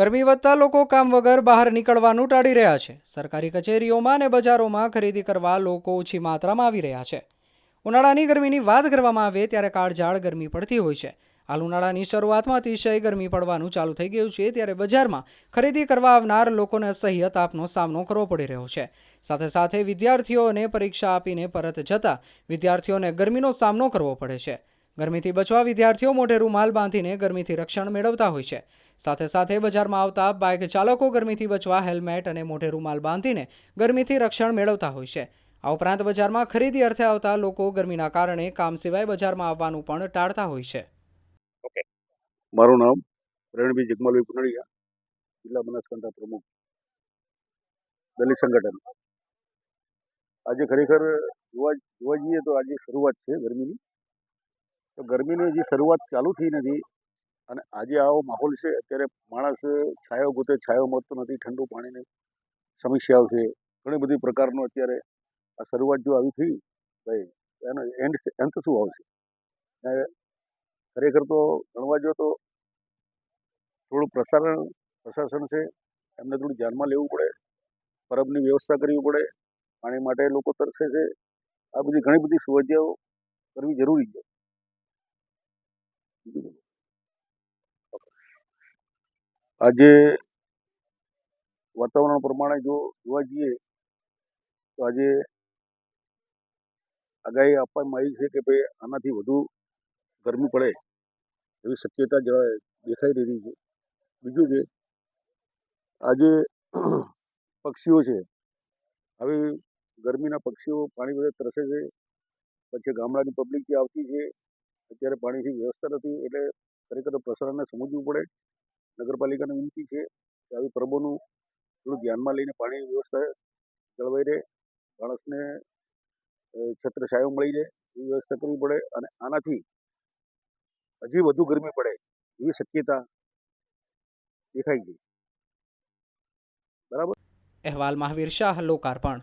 ગરમી વધતા લોકો કામ વગર બહાર નીકળવાનું ટાળી રહ્યા છે. સરકારી કચેરીઓમાં અને બજારોમાં ખરીદી કરવા લોકો ઓછી માત્રામાં આવી રહ્યા છે. ઉનાળાની ગરમીની વાત કરવામાં આવે ત્યારે કાળઝાળ ગરમી પડતી હોય છે. હાલ ઉનાળાની શરૂઆતમાં અતિશય ગરમી પડવાનું ચાલુ થઈ ગયું છે ત્યારે બજારમાં ખરીદી કરવા આવનાર લોકોને અસહ્ય તાપનો સામનો કરવો પડી રહ્યો છે. સાથે સાથે વિદ્યાર્થીઓને પરીક્ષા આપીને પરત જતા વિદ્યાર્થીઓને ગરમીનો સામનો કરવો પડે છે. ગરમીથી બચવા વિદ્યાર્થીઓ મોઢે રૂમાલ બાંધીને ગરમીથી રક્ષણ મેળવતા હોય છે. સાથે સાથે બજારમાં આવતા બાઇક ચાલકો ગરમીથી બચવા હેલ્મેટ અને મોઢે રૂમાલ બાંધીને ગરમીથી રક્ષણ મેળવતા હોય છે. આ ઉપરાંત બજારમાં ખરીદી અર્થે આવતા લોકો ગરમીના કારણે કામ સિવાય બજારમાં આવવાનું પણ ટાળતા હોય છે. મારું નામ પ્રવીણભાઈ જગમાલભાઈ પુનડિયા જિલ્લા બનાસકાંઠા પ્રમુખ. દલિત સંગઠન. આજે ખરેખર જોવા જોવા જઈએ તો આજે શરૂઆત છે ગરમીની. તો ગરમીની હજી શરૂઆત ચાલુ થઈ નથી અને આજે આવો માહોલ છે. અત્યારે માણસ છાયો ગોતે, છાયો મળતો નથી, ઠંડુ પાણીની સમસ્યાઓ છે. ઘણી બધી પ્રકારનો અત્યારે આ શરૂઆત જો આવી થઈ, ભાઈ એનો એન્ડ અંત શું આવશે? ખરેખર તો ગણવા જો તો થોડું પ્રસારણ, પ્રશાસન છે, એમને થોડું ધ્યાનમાં લેવું પડે. પરબની વ્યવસ્થા કરવી પડે. પાણી માટે લોકો તરસે છે. આ બધી ઘણી બધી સુવિધાઓ કરવી જરૂરી છે. આજે વાતાવરણ પ્રમાણે જો જોવા જઈએ, તો આજે આગાહી આપવામાં આવી છે કે ભાઈ આનાથી વધુ ગરમી પડે એવી શક્યતા જણાય દેખાઈ રહી છે. બીજું કે આજે પક્ષીઓ છે, હવે ગરમીના પક્ષીઓ પાણી બધા તરસે છે, પછી ગામડાની પબ્લિક જે આવતી છે, અત્યારે પાણીની વ્યવસ્થા નથી, એટલે ખરેખર પ્રસારણને સમજવું પડે. નગરપાલિકાને વિનંતી છે કે આવી પરબોનું થોડું ધ્યાનમાં લઈને પાણીની વ્યવસ્થા જળવાઈ રહે, માણસને છત્રછાયો મળી રહે એવી વ્યવસ્થા કરવી પડે અને આનાથી હજી વધુ ગરમી પડે એવી શક્યતા દેખાય છે અહેવાલ મહાવીર શાહ, લોકાર્પણ.